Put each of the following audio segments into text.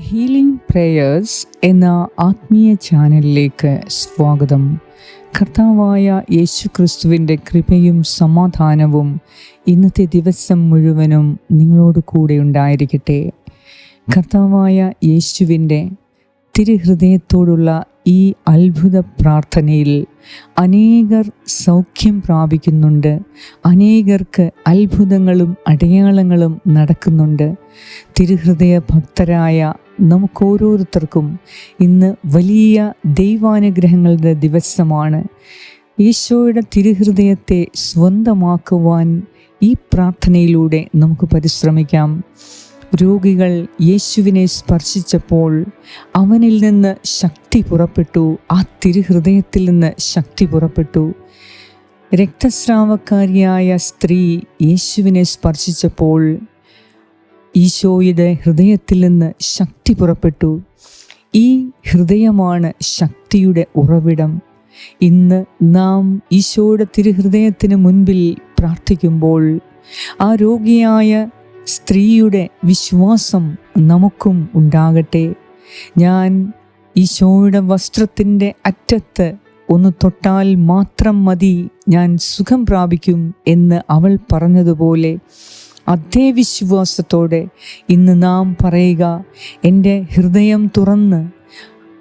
Healing prayers എന്ന ആത്മീയ ചാനലിലേക്ക് സ്വാഗതം. കർത്താവായ യേശു ക്രിസ്തുവിന്റെ കൃപയും സമാധാനവും ഇന്നത്തെ ദിവസം മുഴുവനും നിങ്ങളോട് കൂടെ ഉണ്ടായിരിക്കട്ടെ. കർത്താവായ യേശുവിന്റെ തിരുഹൃദയത്തോടുള്ള ഈ അത്ഭുത പ്രാർത്ഥനയിൽ അനേകർ സൗഖ്യം പ്രാപിക്കുന്നുണ്ട്. അനേകർക്ക് അത്ഭുതങ്ങളും അടയാളങ്ങളും നടക്കുന്നുണ്ട്. തിരുഹൃദയ ഭക്തരായ നമുക്കോരോരുത്തർക്കും ഇന്ന് വലിയ ദൈവാനുഗ്രഹങ്ങളുടെ ദിവസമാണ്. ഈശോയുടെ തിരുഹൃദയത്തെ സ്വന്തമാക്കുവാൻ ഈ പ്രാർത്ഥനയിലൂടെ നമുക്ക് പരിശ്രമിക്കാം. രോഗികൾ യേശുവിനെ സ്പർശിച്ചപ്പോൾ അവനിൽ നിന്ന് ശക്തി പുറപ്പെട്ടു. ആ തിരുഹൃദയത്തിൽ നിന്ന് ശക്തി പുറപ്പെട്ടു. രക്തസ്രാവക്കാരിയായ സ്ത്രീ യേശുവിനെ സ്പർശിച്ചപ്പോൾ ഈശോയുടെ ഹൃദയത്തിൽ നിന്ന് ശക്തി പുറപ്പെട്ടു. ഈ ഹൃദയമാണ് ശക്തിയുടെ ഉറവിടം. ഇന്ന് നാം ഈശോയുടെ തിരുഹൃദയത്തിന് മുൻപിൽ പ്രാർത്ഥിക്കുമ്പോൾ ആ രോഗിയായ സ്ത്രീയുടെ വിശ്വാസം നമുക്കും ഉണ്ടാകട്ടെ. ഞാൻ ഈശോയുടെ വസ്ത്രത്തിന്റെ അറ്റത്ത് ഒന്ന് തൊട്ടാൽ മാത്രം മതി ഞാൻ സുഖം പ്രാപിക്കും എന്ന് അവൾ പറഞ്ഞതുപോലെ അതേ വിശ്വാസത്തോടെ ഇന്ന് നാം പറയുക എന്റെ ഹൃദയം തുറന്ന്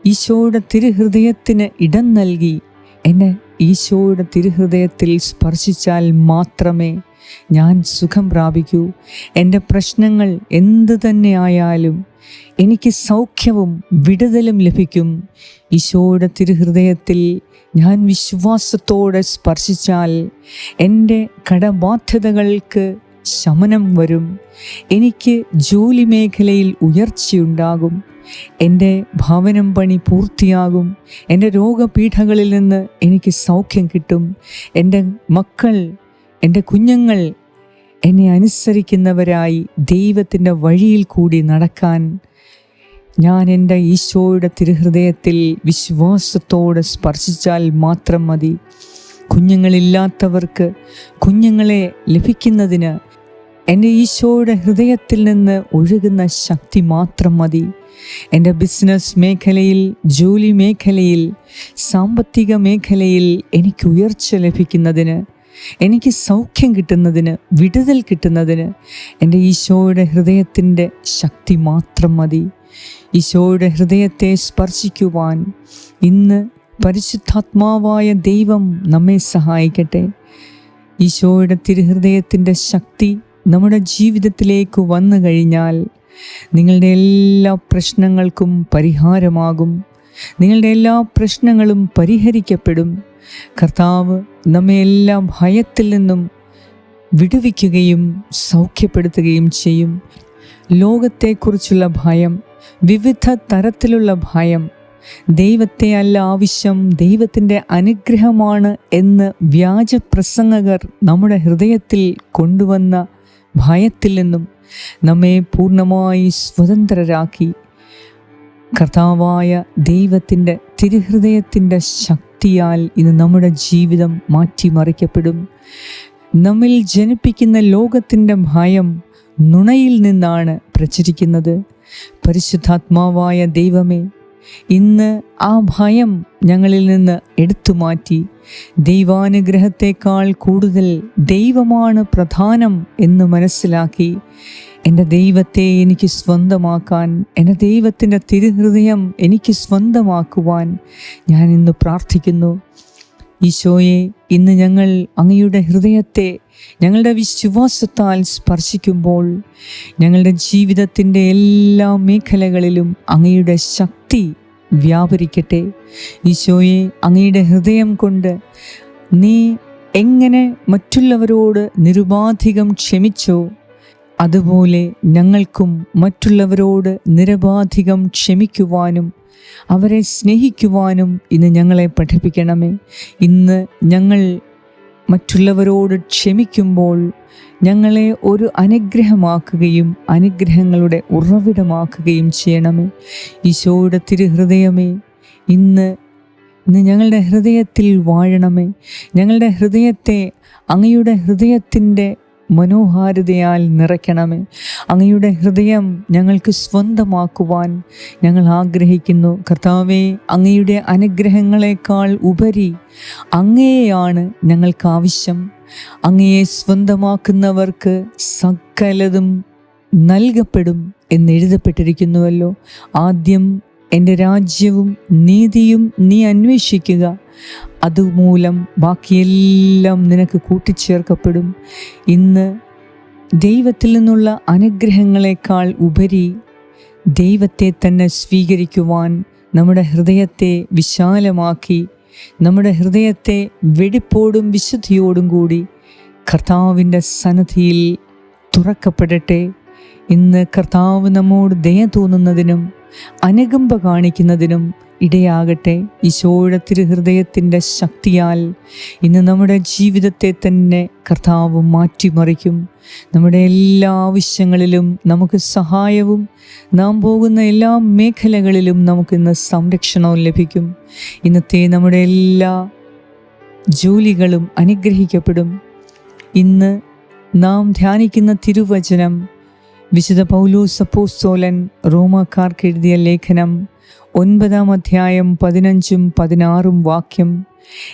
ഈശോയുടെ തിരുഹൃദയത്തിന് ഇടം നൽകി. എന്നെ ഈശോയുടെ തിരുഹൃദയത്തിൽ സ്പർശിച്ചാൽ മാത്രമേ ഞാൻ സുഖം പ്രാപിക്കൂ. എന്റെ പ്രശ്നങ്ങൾ എന്തു തന്നെയായാലും എനിക്ക് സൗഖ്യവും വിടുതലും ലഭിക്കും. ഈശോയുടെ തിരുഹൃദയത്തിൽ ഞാൻ വിശ്വാസത്തോടെ സ്പർശിച്ചാൽ എന്റെ കടബാധ്യതകൾക്ക് ശമനം വരും. എനിക്ക് ജോലി മേഖലയിൽ ഉയർച്ചയുണ്ടാകും. എന്റെ ഭവനം പണി പൂർത്തിയാകും. എന്റെ രോഗപീഠകളിൽ നിന്ന് എനിക്ക് സൗഖ്യം കിട്ടും. എന്റെ മക്കൾ എന്റെ കുഞ്ഞുങ്ങൾ എന്നെ അനുസരിക്കുന്നവരായി ദൈവത്തിന്റെ വഴിയിൽ കൂടി നടക്കാൻ ഞാൻ എന്റെ ഈശോയുടെ തിരുഹൃദയത്തിൽ വിശ്വാസത്തോടെ സ്പർശിച്ചാൽ മാത്രം മതി. കുഞ്ഞുങ്ങളില്ലാത്തവർക്ക് കുഞ്ഞുങ്ങളെ ലഭിക്കുന്നതിന് എന്റെ ഈശോയുടെ ഹൃദയത്തിൽ നിന്ന് ഒഴുകുന്ന ശക്തി മാത്രം മതി. എന്റെ ബിസിനസ് മേഖലയിൽ ജോലി മേഖലയിൽ സാമ്പത്തിക മേഖലയിൽ എനിക്ക് ഉയർച്ച ലഭിക്കുന്നതിന് എനിക്ക് സൗഖ്യം കിട്ടുന്നതിന് വിടുതൽ കിട്ടുന്നതിന് എന്റെ ഈശോയുടെ ഹൃദയത്തിന്റെ ശക്തി മാത്രം മതി. ഈശോയുടെ ഹൃദയത്തെ സ്പർശിക്കുവാൻ ഇന്ന് പരിശുദ്ധാത്മാവായ ദൈവം നമ്മെ സഹായിക്കട്ടെ. ഈശോയുടെ തിരുഹൃദയത്തിന്റെ ശക്തി നമ്മുടെ ജീവിതത്തിലേക്ക് വന്നു കഴിഞ്ഞാൽ നിങ്ങളുടെ എല്ലാ പ്രശ്നങ്ങൾക്കും പരിഹാരമാകും. നിങ്ങളുടെ എല്ലാ പ്രശ്നങ്ങളും പരിഹരിക്കപ്പെടും. കർത്താവ് നമ്മെ എല്ലാ ഭയത്തിൽ നിന്നും വിടുവിക്കുകയും സൗഖ്യപ്പെടുത്തുകയും ചെയ്യും. ലോകത്തെക്കുറിച്ചുള്ള ഭയം വിവിധ തരത്തിലുള്ള ഭയം ദൈവത്തെ അല്ല ആവശ്യം ദൈവത്തിന്റെ അനുഗ്രഹമാണ് എന്ന് വ്യാജപ്രസംഗകർ നമ്മുടെ ഹൃദയത്തിൽ കൊണ്ടുവന്ന ഭയത്തിൽ നിന്നും നമ്മെ പൂർണമായി സ്വതന്ത്രരാക്കി കർത്താവായ ദൈവത്തിന്റെ തിരുഹൃദയത്തിന്റെ ശക്തിയാൽ ഇന്ന് നമ്മുടെ ജീവിതം മാറ്റിമറിക്കപ്പെടും. നമ്മിൽ ജനിപ്പിക്കുന്ന ലോകത്തിന്റെ ഭയം നുണയിൽ നിന്നാണ് പ്രചരിക്കുന്നത്. പരിശുദ്ധാത്മാവായ ദൈവമേ ഇന്ന് ആ ഭയം ഞങ്ങളിൽ നിന്ന് എടുത്തു മാറ്റി. ദൈവാനുഗ്രഹത്തെക്കാൾ കൂടുതൽ ദൈവമാണ് പ്രധാനം എന്ന് മനസ്സിലാക്കി. എന്റെ ദൈവത്തെ എനിക്ക് സ്വന്തമാക്കാൻ എന്റെ ദൈവത്തിന്റെ തിരുഹൃദയം എനിക്ക് സ്വന്തമാക്കുവാൻ ഞാൻ ഇന്ന് പ്രാർത്ഥിക്കുന്നു. ഈശോയെ ഇന്ന് ഞങ്ങൾ അങ്ങയുടെ ഹൃദയത്തെ ഞങ്ങളുടെ വിശ്വാസത്താൽ സ്പർശിക്കുമ്പോൾ ഞങ്ങളുടെ ജീവിതത്തിന്റെ എല്ലാ മേഖലകളിലും അങ്ങയുടെ ശക്തി വ്യാപരിക്കട്ടെ. ഈശോയെ അങ്ങയുടെ ഹൃദയം കൊണ്ട് നീ എങ്ങനെ മറ്റുള്ളവരോട് നിരുപാധികം ക്ഷമിച്ചോ അതുപോലെ ഞങ്ങൾക്കും മറ്റുള്ളവരോട് നിരപാധികം ക്ഷമിക്കുവാനും അവരെ സ്നേഹിക്കുവാനും ഇന്ന് ഞങ്ങളെ പഠിപ്പിക്കണമേ. ഇന്ന് ഞങ്ങൾ മറ്റുള്ളവരോട് ക്ഷമിക്കുമ്പോൾ ഞങ്ങളെ ഒരു അനുഗ്രഹമാക്കുകയും അനുഗ്രഹങ്ങളുടെ ഉറവിടമാക്കുകയും ചെയ്യണമേ. ഈശോയുടെ തിരുഹൃദയമേ ഇന്ന് ഇന്ന് ഞങ്ങളുടെ ഹൃദയത്തിൽ വാഴണമേ. ഞങ്ങളുടെ ഹൃദയത്തെ അങ്ങയുടെ ഹൃദയത്തിന്റെ മനോഹാരിതയാൽ നിറയ്ക്കണമേ. അങ്ങയുടെ ഹൃദയം ഞങ്ങൾക്ക് സ്വന്തമാക്കുവാൻ ഞങ്ങൾ ആഗ്രഹിക്കുന്നു. കർത്താവെ അങ്ങയുടെ അനുഗ്രഹങ്ങളെക്കാൾ ഉപരി അങ്ങയെയാണ് ഞങ്ങൾക്ക് ആവശ്യം. അങ്ങയെ സ്വന്തമാക്കുന്നവർക്ക് സകലതും നൽകപ്പെടും എന്നെഴുതപ്പെട്ടിരിക്കുന്നുവല്ലോ ആദ്യം എന്റെ രാജ്യവും നീതിയും നീ അന്വേഷിക്കുക. അതുമൂലം ബാക്കിയെല്ലാം നിനക്ക് കൂട്ടിച്ചേർക്കപ്പെടും. ഇന്ന് ദൈവത്തിൽ നിന്നുള്ള അനുഗ്രഹങ്ങളെക്കാൾ ഉപരി ദൈവത്തെ തന്നെ സ്വീകരിക്കുവാൻ നമ്മുടെ ഹൃദയത്തെ വിശാലമാക്കി നമ്മുടെ ഹൃദയത്തെ വെടിപ്പോടും വിശുദ്ധിയോടും കൂടി കർത്താവിന്റെ സന്നദ്ധിയിൽ തുറക്കപ്പെടട്ടെ. ഇന്ന് കർത്താവ് നമ്മോട് ദയ തോന്നുന്നതിനും അനുകമ്പ കാണിക്കുന്നതിനും ഇടയാകട്ടെ ഈശോയുടെ തിരുഹൃദയത്തിന്റെ ശക്തിയാൽ. ഇന്ന് നമ്മുടെ ജീവിതത്തെ തന്നെ കർത്താവ് മാറ്റിമറിക്കും. നമ്മുടെ എല്ലാ ആവശ്യങ്ങളിലും നമുക്ക് സഹായവും നാം പോകുന്ന എല്ലാ മേഖലകളിലും നമുക്കിന്ന് സംരക്ഷണവും ലഭിക്കും. ഇന്നത്തെ നമ്മുടെ എല്ലാ ജോലികളും അനുഗ്രഹിക്കപ്പെടും. ഇന്ന് നാം ധ്യാനിക്കുന്ന തിരുവചനം വിശുദ്ധ പൗലൂസ് അപ്പോസ്തോലൻ റോമാക്കാർക്ക് എഴുതിയ ലേഖനം ഒൻപതാം അധ്യായം പതിനഞ്ചും പതിനാറും വാക്യം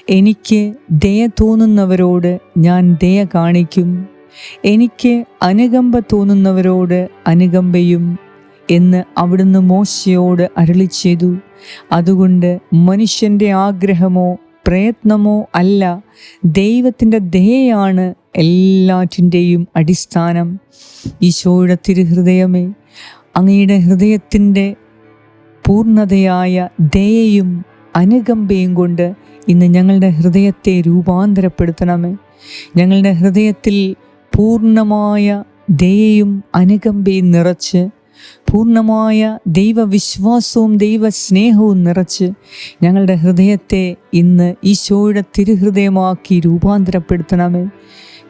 എനിക്ക് ദയ തോന്നുന്നവരോട് ഞാൻ ദയ കാണിക്കും. എനിക്ക് അനുകമ്പ തോന്നുന്നവരോട് അനുകമ്പയും എന്ന് അവിടുന്ന് മോശയോട് അരളി ചെയ്തു അതുകൊണ്ട് മനുഷ്യന്റെ ആഗ്രഹമോ പ്രയത്നമോ അല്ല ദൈവത്തിന്റെ ദയയാണ് എല്ലാറ്റിന്റെയും അടിസ്ഥാനം ഈശോയുടെ തിരുഹൃദയമേ. അങ്ങയുടെ ഹൃദയത്തിന്റെ പൂർണതയായ ദയയും അനുകമ്പയും കൊണ്ട് ഇന്ന് ഞങ്ങളുടെ ഹൃദയത്തെ രൂപാന്തരപ്പെടുത്തണമേ. ഞങ്ങളുടെ ഹൃദയത്തിൽ പൂർണമായ ദയയും അനുകമ്പയും നിറച്ച് പൂർണമായ ദൈവവിശ്വാസവും ദൈവസ്നേഹവും നിറച്ച് ഞങ്ങളുടെ ഹൃദയത്തെ ഇന്ന് ഈശോയുടെ തിരുഹൃദയമാക്കി രൂപാന്തരപ്പെടുത്തണമേ.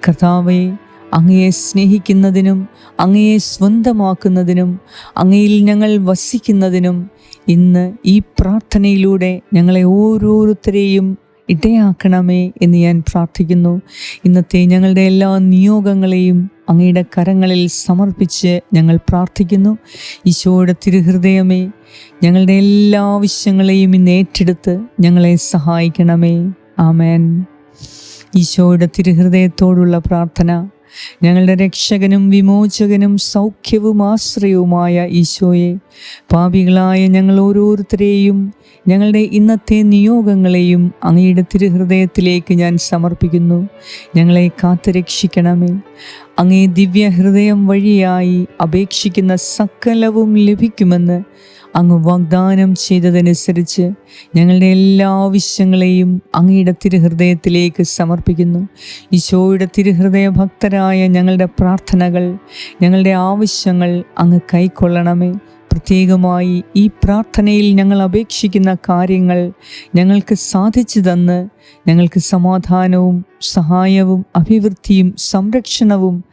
കർത്താവെ അങ്ങയെ സ്നേഹിക്കുന്നതിനും അങ്ങയെ സ്വന്തമാക്കുന്നതിനും അങ്ങയിൽ ഞങ്ങൾ വസിക്കുന്നതിനും ഇന്ന് ഈ പ്രാർത്ഥനയിലൂടെ ഞങ്ങളെ ഓരോരുത്തരെയും ഇടയാക്കണമേ എന്ന് ഞാൻ പ്രാർത്ഥിക്കുന്നു. ഇന്നത്തെ ഞങ്ങളുടെ എല്ലാ നിയോഗങ്ങളെയും അങ്ങയുടെ കരങ്ങളിൽ സമർപ്പിച്ച് ഞങ്ങൾ പ്രാർത്ഥിക്കുന്നു. ഈശോയുടെ തിരുഹൃദയമേ ഞങ്ങളുടെ എല്ലാ ആവശ്യങ്ങളെയും ഇന്ന് ഏറ്റെടുത്ത് ഞങ്ങളെ സഹായിക്കണമേ. ആമേൻ. ഈശോയുടെ തിരുഹൃദയത്തോടുള്ള പ്രാർത്ഥന. ഞങ്ങളുടെ രക്ഷകനും വിമോചകനും സൗഖ്യവും ആശ്രയവുമായ ഈശോയെ പാപികളായ ഞങ്ങൾ ഓരോരുത്തരെയും ഞങ്ങളുടെ ഇന്നത്തെ നിയോഗങ്ങളെയും അങ്ങയുടെ തിരുഹൃദയത്തിലേക്ക് ഞാൻ സമർപ്പിക്കുന്നു. ഞങ്ങളെ കാത്തുരക്ഷിക്കണമേ. അങ്ങേ ദിവ്യഹൃദയം വഴിയായി അപേക്ഷിക്കുന്ന സകലവും ലഭിക്കുമെന്ന് അങ്ങ് വാഗ്ദാനം ചെയ്തതനുസരിച്ച് ഞങ്ങളുടെ എല്ലാ ആവശ്യങ്ങളെയും അങ്ങയുടെ തിരുഹൃദയത്തിലേക്ക് സമർപ്പിക്കുന്നു. ഈശോയുടെ തിരുഹൃദയ ഭക്തരായ ഞങ്ങളുടെ പ്രാർത്ഥനകൾ ഞങ്ങളുടെ ആവശ്യങ്ങൾ അങ്ങ് കൈക്കൊള്ളണമേ. പ്രത്യേകമായി ഈ പ്രാർത്ഥനയിൽ ഞങ്ങൾ അപേക്ഷിക്കുന്ന കാര്യങ്ങൾ ഞങ്ങൾക്ക് സാധിച്ചു തന്ന് ഞങ്ങൾക്ക് സമാധാനവും സഹായവും അഭിവൃദ്ധിയും സംരക്ഷണവും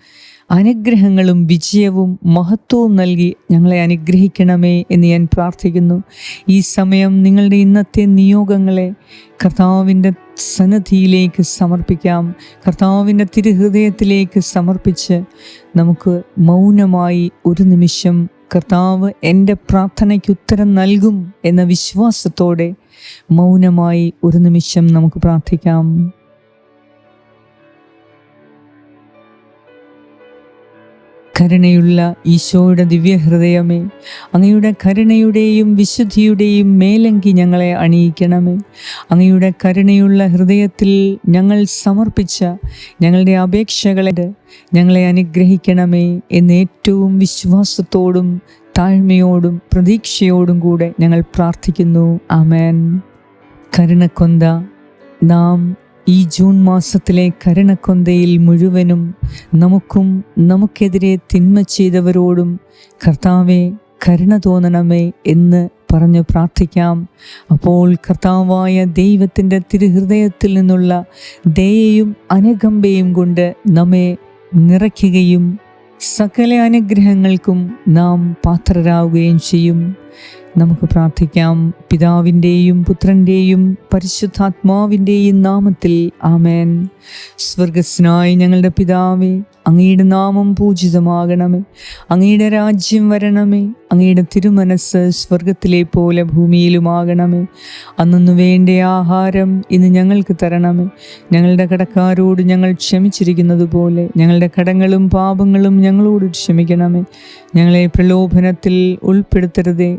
അനുഗ്രഹങ്ങളും വിജയവും മഹത്വവും നൽകി ഞങ്ങളെ അനുഗ്രഹിക്കണമേ എന്ന് ഞാൻ പ്രാർത്ഥിക്കുന്നു. ഈ സമയം നിങ്ങളുടെ ഇന്നത്തെ നിയോഗങ്ങളെ കർത്താവിന്റെ സന്നദ്ധിയിലേക്ക് സമർപ്പിക്കാം. കർത്താവിന്റെ തിരുഹൃദയത്തിലേക്ക് സമർപ്പിച്ച് നമുക്ക് മൗനമായി ഒരു നിമിഷം കർത്താവ് എന്റെ പ്രാർത്ഥനയ്ക്ക് ഉത്തരം നൽകും എന്ന വിശ്വാസത്തോടെ മൗനമായി ഒരു നിമിഷം നമുക്ക് പ്രാർത്ഥിക്കാം. കരുണയുള്ള ഈശോയുടെ ദിവ്യഹൃദയമേ അങ്ങയുടെ കരുണയുടെയും വിശുദ്ധിയുടെയും മേലങ്കി ഞങ്ങളെ അണിയിക്കണമേ. അങ്ങയുടെ കരുണയുള്ള ഹൃദയത്തിൽ ഞങ്ങൾ സമർപ്പിച്ച ഞങ്ങളുടെ അപേക്ഷകളെ ഞങ്ങളെ അനുഗ്രഹിക്കണമേ എന്ന് ഏറ്റവും വിശ്വാസത്തോടും താഴ്മയോടും പ്രതീക്ഷയോടും കൂടെ ഞങ്ങൾ പ്രാർത്ഥിക്കുന്നു. ആമേൻ. കരുണക്കൊന്ത നാം ഈ ജൂൺ മാസത്തിലെ കരുണക്കൊന്തയിൽ മുഴുവനും നമുക്കും നമുക്കെതിരെ തിന്മ ചെയ്തവരോടും കർത്താവെ കരുണ തോന്നണമേ എന്ന് പറഞ്ഞു പ്രാർത്ഥിക്കാം. അപ്പോൾ കർത്താവായ ദൈവത്തിന്റെ തിരുഹൃദയത്തിൽ നിന്നുള്ള ദയയും അനുകമ്പയും കൊണ്ട് നമ്മെ നിറയ്ക്കുകയും സകല അനുഗ്രഹങ്ങൾക്കും നാം പാത്രരാകുകയും ചെയ്യും. നമുക്ക് പ്രാർത്ഥിക്കാം. പിതാവിന്റെയും പുത്രന്റെയും പരിശുദ്ധാത്മാവിന്റെയും നാമത്തിൽ ആമേൻ. സ്വർഗസ്നായി ഞങ്ങളുടെ പിതാവേ അങ്ങയുടെ നാമം പൂജിതമാകണമേ. അങ്ങയുടെ രാജ്യം വരണമേ. അങ്ങയുടെ തിരുമനസ് സ്വർഗത്തിലെ പോലെ ഭൂമിയിലുമാകണമേ. അന്നു വേണ്ട ആഹാരം ഇന്ന് ഞങ്ങൾക്ക് തരണമേ. ഞങ്ങളുടെ കടക്കാരോട് ഞങ്ങൾ ക്ഷമിച്ചിരിക്കുന്നത് പോലെ ഞങ്ങളുടെ കടങ്ങളും പാപങ്ങളും ഞങ്ങളോട് ക്ഷമിക്കണമേ. ഞങ്ങളെ പ്രലോഭനത്തിൽ ഉൾപ്പെടുത്തരുതേ.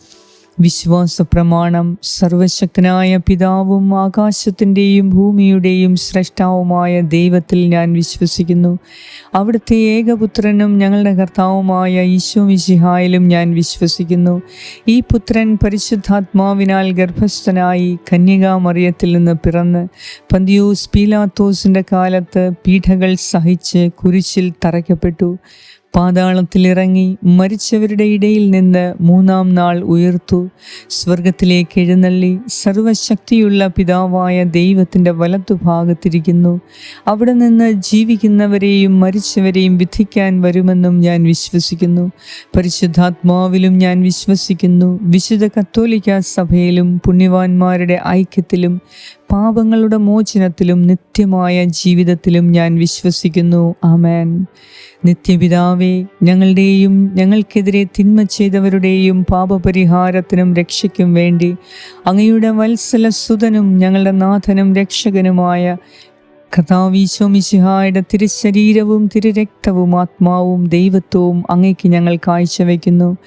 വിശ്വാസ പ്രമാണം സർവശക്തനായ പിതാവും ആകാശത്തിന്റെയും ഭൂമിയുടെയും സൃഷ്ടാവുമായ ദൈവത്തിൽ ഞാൻ വിശ്വസിക്കുന്നു. അവിടുത്തെ ഏകപുത്രനും ഞങ്ങളുടെ കർത്താവുമായ ഈശോ മിശിഹായിലും ഞാൻ വിശ്വസിക്കുന്നു. ഈ പുത്രൻ പരിശുദ്ധാത്മാവിനാൽ ഗർഭസ്ഥനായി കന്യകാമറിയത്തിൽ നിന്ന് പിറന്ന് പന്തിയൂസ് പീലാത്തോസിന്റെ കാലത്ത് പീഠകൾ സഹിച്ച് കുരിശിൽ തറയ്ക്കപ്പെട്ടു. പാതാളത്തിലിറങ്ങി മരിച്ചവരുടെ ഇടയിൽ നിന്ന് മൂന്നാം നാൾ ഉയർത്തു. സ്വർഗത്തിലേക്ക് എഴുന്നള്ളി സർവശക്തിയുള്ള പിതാവായ ദൈവത്തിന്റെ വലത്തുഭാഗത്തിരിക്കുന്നു അവിടെ നിന്ന് ജീവിക്കുന്നവരെയും മരിച്ചവരെയും വിധിക്കാൻ വരുമെന്നും ഞാൻ വിശ്വസിക്കുന്നു. പരിശുദ്ധാത്മാവിലും ഞാൻ വിശ്വസിക്കുന്നു. വിശുദ്ധ കത്തോലിക്ക സഭയിലും പുണ്യവാന്മാരുടെ ഐക്യത്തിലും പാപങ്ങളുടെ മോചനത്തിലും നിത്യമായ ജീവിതത്തിലും ഞാൻ വിശ്വസിക്കുന്നു. ആമേൻ. നിത്യപിതാവേ ഞങ്ങളുടെയും ഞങ്ങൾക്കെതിരെ തിന്മ ചെയ്തവരുടെയും പാപപരിഹാരത്തിനും രക്ഷയ്ക്കും വേണ്ടി അങ്ങയുടെ വത്സല വത്സലസുതനും ഞങ്ങളുടെ നാഥനും രക്ഷകനുമായ കഥാവീശോമിശിഹായുടെ തിരുശരീരവും തിരുരക്തവും ആത്മാവും ദൈവത്വവും അങ്ങയ്ക്ക് ഞങ്ങൾ കാഴ്ചവെക്കുന്നു.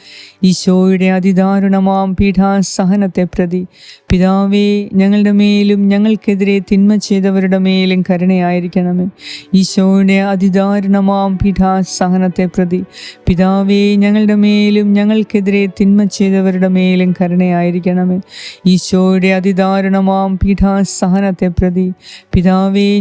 ഈശോയുടെ അതിദാരുണമാം പീഠാസഹനത്തെ പ്രതി പിതാവേ ഞങ്ങളുടെ മേലും ഞങ്ങൾക്കെതിരെ തിന്മ ചെയ്തവരുടെ മേലും കരുണയായിരിക്കണമേ. ഈശോയുടെ അതിദാരുണമാം പീഠാസഹനത്തെ പ്രതി പിതാവേ ഞങ്ങളുടെ മേലും ഞങ്ങൾക്കെതിരെ തിന്മ ചെയ്തവരുടെ മേലും കരുണയായിരിക്കണമേ. ഈശോയുടെ അതിദാരുണമാം പീഠാസഹനത്തെ പ്രതി പിതാവേ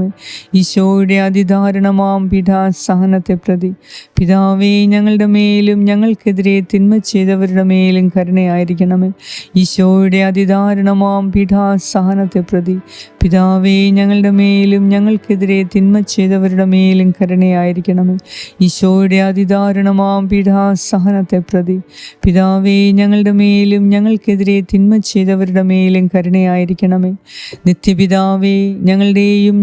കരുണയായിരിക്കണമേ ഈശോയുടെ അതിദാരുണമാം പീഠാസഹനത്തെ പ്രതി. പിതാവേ ഞങ്ങളുടെ മേലും ഞങ്ങൾക്കെതിരെ തിന്മ ചെയ്തവരുടെ മേലും കരുണയായിരിക്കണമേ. ഈശോയുടെ അതിദാരുണമാം പീഠാസഹനത്തെ പ്രതി. പിതാവേ ഞങ്ങളുടെ മേലും ഞങ്ങൾക്കെതിരെ തിന്മ ചെയ്തവരുടെ മേലും കരുണയായിരിക്കണമേ. ഈശോയുടെ അതിദാരുണമാം പീഠാസഹനത്തെ പ്രതി. പിതാവേ ഞങ്ങളുടെ മേലും ഞങ്ങൾക്കെതിരെ തിന്മ ചെയ്തവരുടെ മേലും കരുണയായിരിക്കണമേ. നിത്യപിതാവേ ഞങ്ങളുടെയും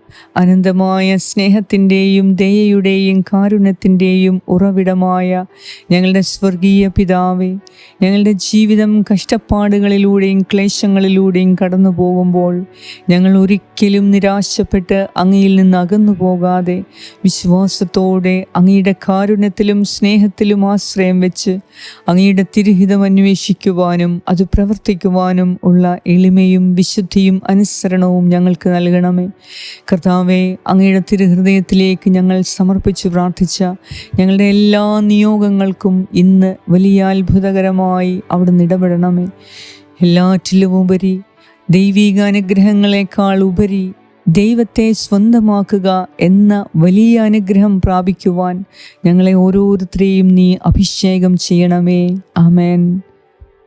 അനന്തമായ സ്നേഹത്തിന്റെയും ദയയുടെയും കാരുണ്യത്തിന്റെയും ഉറവിടമായ ഞങ്ങളുടെ സ്വർഗീയ പിതാവെ ഞങ്ങളുടെ ജീവിതം കഷ്ടപ്പാടുകളിലൂടെയും ക്ലേശങ്ങളിലൂടെയും കടന്നു പോകുമ്പോൾ ഞങ്ങൾ ഒരിക്കലും നിരാശപ്പെട്ട് അങ്ങയിൽ നിന്ന് അകന്നു പോകാതെ വിശ്വാസത്തോടെ അങ്ങയുടെ കാരുണ്യത്തിലും സ്നേഹത്തിലും ആശ്രയം വെച്ച് അങ്ങയുടെ തിരുഹിതം അന്വേഷിക്കുവാനും അത് പ്രവർത്തിക്കുവാനും ഉള്ള എളിമയും വിശുദ്ധിയും അനുസരണവും ഞങ്ങൾക്ക് നൽകണമേ. കർത്താവെ അങ്ങയുടെ തിരുഹൃദയത്തിലേക്ക് ഞങ്ങൾ സമർപ്പിച്ച് പ്രാർത്ഥിച്ച ഞങ്ങളുടെ എല്ലാ നിയോഗങ്ങൾക്കും ഇന്ന് വലിയ അത്ഭുതകരമായി അവിടുന്ന് ഇടപെടണമേ. എല്ലാറ്റിലും ഉപരി ദൈവിക അനുഗ്രഹങ്ങളെക്കാൾ ഉപരി ദൈവത്തെ സ്വന്തമാക്കുക എന്ന വലിയ അനുഗ്രഹം പ്രാപിക്കുവാൻ ഞങ്ങളെ ഓരോരുത്തരെയും നീ അഭിഷേകം ചെയ്യണമേ. ആമേൻ.